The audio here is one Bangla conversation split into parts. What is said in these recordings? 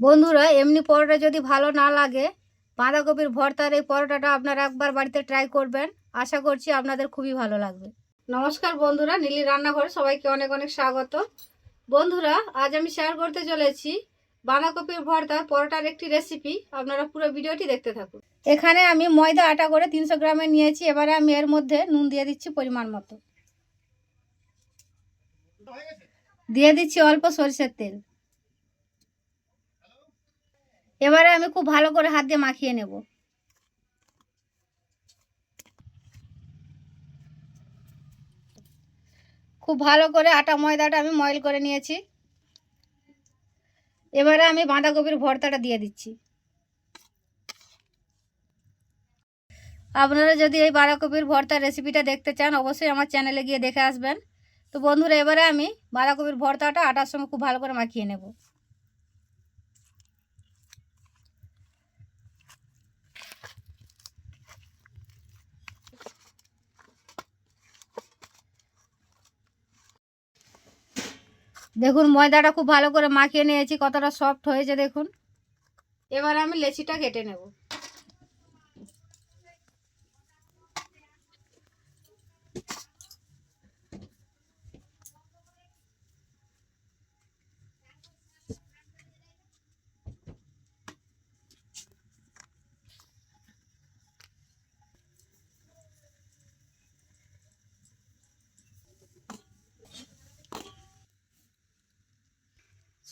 বন্ধুরা, এমনি পরোটা যদি ভালো না লাগে, বাঁধাকপির ভর্তার এই পরোটাটা আপনারা একবার বাড়িতে ট্রাই করবেন। আশা করছি আপনাদের খুবই ভালো লাগবে। নমস্কার বন্ধুরা, নীলি রান্নাঘরে সবাইকে অনেক অনেক স্বাগত। বন্ধুরা, আজ আমি শেয়ার করতে চলেছি বাঁধাকপির ভর্তার পরোটার একটি রেসিপি আপনারা পুরো ভিডিওটি দেখতে থাকুন। এখানে আমি ময়দা আটা করে তিনশো গ্রামে নিয়েছি। এবারে আমি এর মধ্যে নুন দিয়ে দিচ্ছি পরিমাণ মতো। দিয়ে দিচ্ছি অল্প সরষের তেল। এবারে আমি খুব ভালো করে হাত দিয়ে মাখিয়ে নেব। খুব ভালো করে আটা ময়দাটা আমি ময়ল করে নিয়েছি। এবারে আমি বাঁধাকপির ভর্তাটা দিয়ে দিচ্ছি। আপনারা যদি এই বাঁধাকপির ভর্তার রেসিপিটা দেখতে চান, অবশ্যই আমার চ্যানেলে গিয়ে দেখে আসবেন। তো বন্ধুরা, এবারে আমি বাঁধাকপির ভর্তাটা আটার সঙ্গে খুব ভালো করে মাখিয়ে নেব। দেখুন, ময়দাটা খুব ভালো করে মাখিয়ে নিয়েছি, কতটা সফট হয়েছে দেখুন। এবার আমি লেচিটা কেটে নেব।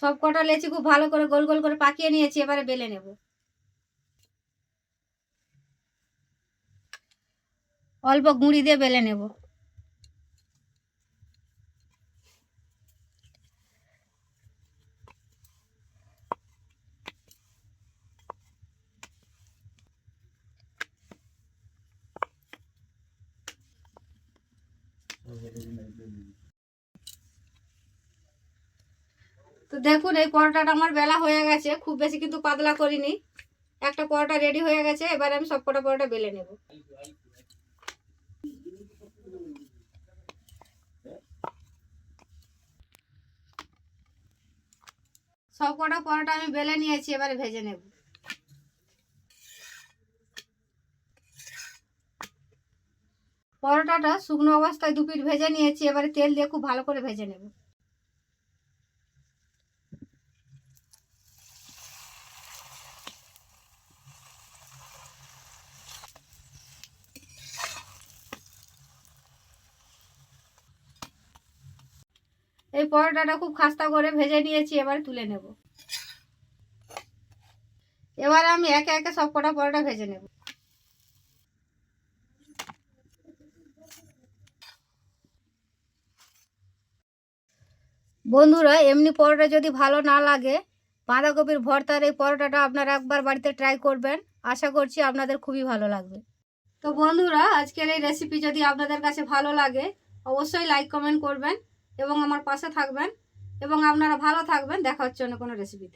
সব কটা লেচি খুব ভালো করে গোল গোল করে পাকিয়ে নিয়েছি, এবারে বেলে নেব। অল্প গুঁড়ি দিয়ে বেলে নেব। তো দেখুন, এই পরোটাটা আমার বেলা হয়ে গেছে, খুব বেশি কিন্তু পাতলা করিনি। একটা পরোটা রেডি হয়ে গেছে, এবার আমি সব কটা পরোটা বেলে নেব। সব কটা পরোটা আমি বেলে নিয়েছি, এবারে ভেজে নেব। পরোটাটা শুকনো অবস্থায় দু পিঠ ভেজে নিয়েছি, এবারে তেল দিয়ে খুব ভালো করে ভেজে নেব। এই পরোটাটা খুব খাস্তা করে ভেজে নিয়েছি, এবার তুলে নেব। এবার আমি একে একে সব কটা পরোটা ভেজে নেব। বন্ধুরা, এমনি পরোটা যদি ভালো না লাগে, বাঁধাকপির ভর্তার এই পরোটাটা আপনারা একবার বাড়িতে ট্রাই করবেন। আশা করছি আপনাদের খুবই ভালো লাগবে। তো বন্ধুরা, আজকের এই রেসিপি যদি আপনাদের কাছে ভালো লাগে, অবশ্যই লাইক কমেন্ট করবেন। এবং আমার পাশে থাকবেন এবং আপনারা ভালো থাকবেন। দেখা হচ্ছে অন্য কোনো রেসিপিতে